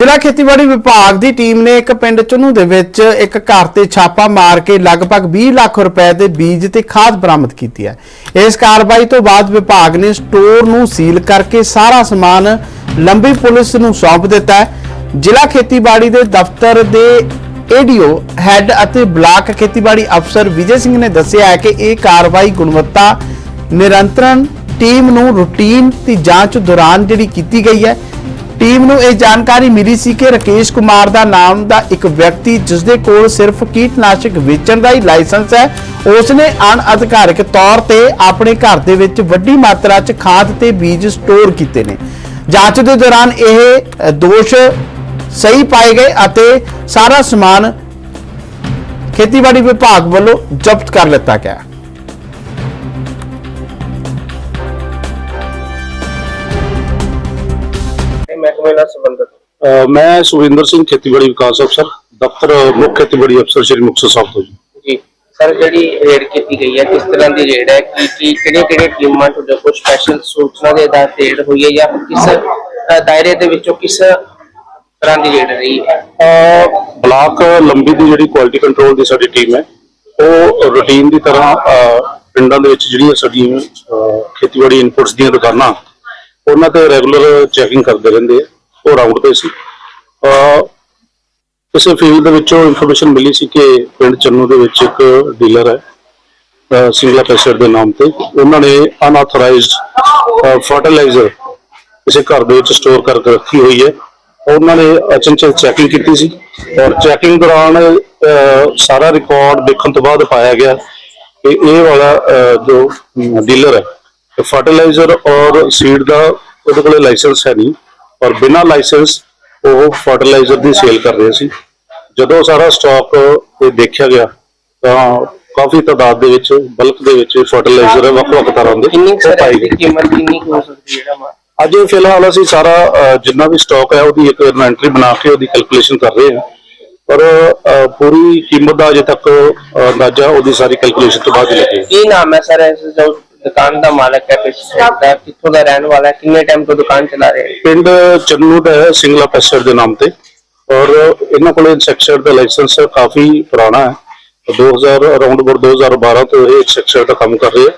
ਜ਼ਿਲ੍ਹਾ ਖੇਤੀਬਾੜੀ ਵਿਭਾਗ ਦੀ ਟੀਮ ਨੇ ਇੱਕ ਪਿੰਡ ਚੁੰਨੂ ਦੇ ਵਿੱਚ ਇੱਕ ਘਰ ਤੇ ਛਾਪਾ ਮਾਰ ਕੇ ਲਗਭਗ 20 ਲੱਖ ਰੁਪਏ ਦੇ ਬੀਜ ਤੇ ਖਾਦ ਬਰਾਮਦ ਕੀਤੀ ਹੈ। ਇਸ ਕਾਰਵਾਈ ਤੋਂ ਬਾਅਦ ਵਿਭਾਗ ਨੇ ਸਟੋਰ ਨੂੰ ਸੀਲ ਕਰਕੇ ਸਾਰਾ ਸਮਾਨ ਲੰਬੀ ਪੁਲਿਸ ਨੂੰ ਸੌਂਪ ਦਿੱਤਾ ਹੈ। ਜ਼ਿਲ੍ਹਾ ਖੇਤੀਬਾੜੀ ਦੇ ਦਫ਼ਤਰ ਦੇ ਏਡੀਓ ਹੈੱਡ ਅਤੇ ਬਲਾਕ ਖੇਤੀਬਾੜੀ ਅਫਸਰ ਵਿਜੇ ਸਿੰਘ ਨੇ ਦੱਸਿਆ ਹੈ ਕਿ ਇਹ ਕਾਰਵਾਈ ਗੁਣਵੱਤਾ ਨਿਰੰਤਰਣ, ਟੀਮ ਨੂੰ ਰੂਟੀਨ ਦੀ ਜਾਂਚ ਦੌਰਾਨ ਜਿਹੜੀ ਕੀਤੀ ਗਈ ਹੈ ਟੀਮ ਨੂੰ ਇਹ ਜਾਣਕਾਰੀ ਮਿਲੀ ਸੀ ਕਿ ਰਕੇਸ਼ ਕੁਮਾਰ ਦਾ ਨਾਮ ਦਾ ਇੱਕ ਵਿਅਕਤੀ ਜਿਸ ਦੇ ਕੋਲ ਸਿਰਫ ਕੀਟਨਾਸ਼ਕ ਵੇਚਣ ਦਾ ਹੀ ਲਾਇਸੈਂਸ ਹੈ ਉਸ ਨੇ ਅਣਅਧਿਕਾਰਕ ਤੌਰ ਤੇ ਆਪਣੇ ਘਰ ਦੇ ਵਿੱਚ ਵੱਡੀ ਮਾਤਰਾ 'ਚ ਖਾਦ ਤੇ ਬੀਜ ਸਟੋਰ ਕੀਤੇ ਨੇ। ਜਾਂਚ ਦੇ ਦੌਰਾਨ ਇਹ ਦੋਸ਼ ਸਹੀ ਪਾਏ ਗਏ ਅਤੇ ਸਾਰਾ ਸਮਾਨ ਖੇਤੀਬਾੜੀ ਵਿਭਾਗ ਵੱਲੋਂ ਜ਼ਬਤ ਕਰ ਲਿੱਤਾ ਗਿਆ। ਮਹਿਕਮੇ ਨਾਲ ਸੰਬੰਧਿਤ? ਅਹ ਮੈਂ ਸੁਰਿੰਦਰ ਸਿੰਘ ਖੇਤੀਬਾੜੀ ਵਿਕਾਸ ਅਫਸਰ ਦਫ਼ਤਰ ਮੁੱਖ ਖੇਤੀਬਾੜੀ ਅਫਸਰ ਸ਼੍ਰੀ ਮੁਕਤਸਰ ਸਾਹਿਬ ਤੋਂ ਜੀ। ਜੀ। ਸਰ ਜਿਹੜੀ ਰੇਡ ਕੀਤੀ ਗਈ ਹੈ ਕਿਸ ਤਰ੍ਹਾਂ ਦੀ ਰੇਡ ਹੈ? ਕੀ ਕੀ ਕਿਹੜੇ ਕਿਹੜੇ ਟੀਮਾਂ ਤੁਹਾਡੇ ਕੋਲ ਸਪੈਸ਼ਲ ਸੂਚਨਾ ਦੇ ਆਧਾਰ ਤੇ ਰੇਡ ਹੋਈ ਹੈ ਜਾਂ ਕਿਸ ਦਾਇਰੇ ਦੇ ਵਿੱਚੋਂ ਕਿਸ ਤਰ੍ਹਾਂ ਦੀ ਰੇਡ ਰਹੀ ਹੈ? ਅਹ ਬਲਾਕ ਲੰਬੀ ਦੀ ਜਿਹੜੀ ਕੁਆਲਿਟੀ ਕੰਟਰੋਲ ਦੀ ਸਾਡੀ ਟੀਮ ਹੈ ਉਹ ਰੂਟੀਨ ਦੀ ਤਰ੍ਹਾਂ ਅਹ ਪਿੰਡਾਂ ਦੇ ਵਿੱਚ ਜਿਹੜੀਆਂ ਸਾਡੀਆਂ ਅਹ ਖੇਤੀਬਾੜੀ ਇਨਪੁਟਸ ਦੀਆਂ ਦੁਕਾਨਾਂ ਉਹਨਾਂ ਤੇ ਰੈਗੂਲਰ ਚੈਕਿੰਗ ਕਰਦੇ ਰਹਿੰਦੇ ਆ, ਉਹ ਰਾਉਂਡ ਤੇ ਸੀ। ਅਹ ਕਿਸੇ ਫੀਲਡ ਦੇ ਵਿੱਚੋਂ ਇਨਫੋਰਮੇਸ਼ਨ ਮਿਲੀ ਸੀ ਕਿ ਪਿੰਡ ਚੰਨੂ ਦੇ ਵਿੱਚ ਇੱਕ ਡੀਲਰ ਹੈ ਸਿੰਗਲਾ ਪੈਸਟ ਦੇ ਨਾਮ ਤੇ। ਉਹਨਾਂ ਨੇ ਅਨਆਥੋਰਾਈਜ਼ਡ ਫਰਟੀਲਾਈਜ਼ਰ ਕਿਸੇ ਘਰ ਦੇ ਵਿੱਚ ਸਟੋਰ ਕਰਕੇ ਰੱਖੀ ਹੋਈ ਹੈ। ਉਹਨਾਂ ਨੇ ਅਚਨਚੇਤ ਚੈਕਿੰਗ ਕੀਤੀ ਸੀ ਔਰ ਚੈਕਿੰਗ ਦੌਰਾਨ ਸਾਰਾ ਰਿਕਾਰਡ ਦੇਖਣ ਤੋਂ ਬਾਅਦ ਪਾਇਆ ਗਿਆ ਕਿ ਇਹ ਵਾਲਾ ਜੋ ਡੀਲਰ ਹੈ ਫਰਟੀਲਾਈਜ਼ਰ ਔਰ ਸੀਡ ਦਾ ਉਹਦੇ ਕੋਲੇ ਲਾਇਸੈਂਸ ਹੈ ਨਹੀਂ ਔਰ ਬਿਨਾਂ ਲਾਇਸੈਂਸ ਉਹ ਫਰਟੀਲਾਈਜ਼ਰ ਦੀ ਸੇਲ ਕਰ ਰਹੇ ਸੀ। ਜਦੋਂ ਸਾਰਾ ਸਟਾਕ ਇਹ ਦੇਖਿਆ ਗਿਆ ਤਾਂ ਕਾਫੀ ਤਾਦਾਦ ਦੇ ਵਿੱਚ ਬਲਕ ਦੇ ਵਿੱਚ ਫਰਟੀਲਾਈਜ਼ਰ ਵੱਖ-ਵੱਖ ਤਰ੍ਹਾਂ ਦੇ। ਕਿੰਨੀ ਸਰ ਕੀਮਤ ਕਿੰਨੀ ਹੋ ਸਕਦੀ ਹੈ ਜਿਹੜਾ ਅੱਜ ਫਿਲਹਾਲ ਅਸੀਂ ਸਾਰਾ ਜਿੰਨਾ ਵੀ ਸਟਾਕ ਹੈ ਉਹਦੀ ਇੱਕ ਇਨਵੈਂਟਰੀ ਬਣਾ ਕੇ ਉਹਦੀ ਕੈਲਕੂਲੇਸ਼ਨ ਕਰ ਰਹੇ ਹਾਂ। ਪਰ ਪੂਰੀ ਕੀਮਤ ਦਾ ਅਜੇ ਤੱਕ ਅੰਦਾਜ਼ਾ ਉਹਦੀ ਸਾਰੀ ਕੈਲਕੂਲੇਸ਼ਨ ਤੋਂ ਬਾਅਦ ਹੀ ਲੱਗੇਗਾ। ਕੀ ਨਾਮ ਹੈ ਸਰ ਇਸ ਜੋ ਦੁਕਾਨ ਦਾ ਮਾਲਕ ਹੈ ਪਿਛਲੇ ਦਾ ਕਿੱਥੋਂ ਦਾ ਰਹਿਣ ਵਾਲਾ ਹੈ ਕਿੰਨੇ ਟਾਈਮ ਤੋਂ ਦੁਕਾਨ ਚਲਾ ਰਿਹਾ ਹੈ? ਪਿੰਡ ਚੰਨੂ ਦਾ ਹੈ ਸਿੰਗਲਾ ਪੈਸਰ ਦੇ ਨਾਮ ਤੇ। ਔਰ ਇਹਨਾਂ ਕੋਲੇ ਇਨਸੈਕਸ਼ਨ ਦਾ ਲਾਇਸੈਂਸ ਕਾਫੀ ਪੁਰਾਣਾ ਹੈ। 2000 ਅਰਾਊਂਡ ਅਬਾਊਟ 2012 ਤੋਂ ਇਹ ਇਨਸੈਕਸ਼ਨ ਦਾ ਕੰਮ ਕਰ ਰਹੇ ਹੈ।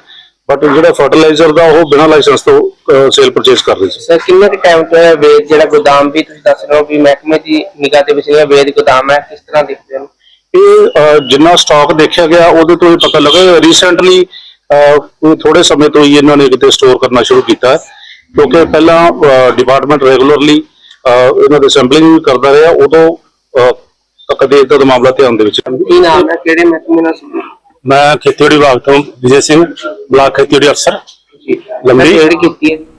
ਬਟ ਜਿਹੜਾ ਫਰਟੀਲਾਈਜ਼ਰ ਦਾ ਉਹ ਬਿਨਾਂ ਲਾਇਸੈਂਸ ਤੋਂ ਸੇਲ ਪਰਚੇਸ ਕਰ ਰਹੇ ਸੀ। ਸਰ ਕਿੰਨੇ ਟਾਈਮ ਤੋਂ ਇਹ ਵੇਦ ਜਿਹੜਾ ਗੋਦਾਮ ਵੀ ਤੁਸੀਂ ਦੱਸ ਰਹੇ ਹੋ ਵੀ ਮਹਿਕਮੇ ਦੀ ਨਿਗਾਹ ਦੇ ਵਿੱਚ ਇਹ ਵੇਦ ਗੋਦਾਮ ਹੈ ਕਿਸ ਤਰ੍ਹਾਂ ਦੇਖਦੇ ਹੋ? ਇਹ ਜਿੰਨਾ ਸਟਾਕ ਦੇਖਿਆ ਗਿਆ ਉਹਦੇ ਤੋਂ ਇਹ ਪਤਾ ਲੱਗਾ ਰੀਸੈਂਟਲੀ ਕੋਈ ਥੋੜੇ ਸਮੇਂ ਤੋਂ ਹੀ ਇਹਨਾਂ ਨੇ ਕਿਤੇ ਸਟੋਰ ਕਰਨਾ ਸ਼ੁਰੂ ਕੀਤਾ। ਕਿਉਂਕਿ ਪਹਿਲਾਂ ਡਿਪਾਰਟਮੈਂਟ ਰੈਗੂਲਰਲੀ ਇਹਨਾਂ ਦੇ ਵੀ ਕਰਦਾ ਰਿਹਾ ਉਦੋਂ ਕਦੇ ਇਦਾਂ ਦਾ ਮਾਮਲਾ ਧਿਆਨ ਦੇ ਵਿੱਚ। ਕੀ ਨਾਮ ਹੈ? ਕਿਹੜੇ ਮਹਿਕਮੇ ਨਾਲ ਮੈਂ ਖੇਤੀਬਾੜੀ ਵਿਭਾਗ ਤੋਂ ਵਿਜੇ ਸਿੰਘ ਬਲਾਕ ਖੇਤੀਬਾੜੀ ਅਫਸਰ। ਲੰਬੀ- ਰੇਡ ਕੀਤੀ ਹੈ?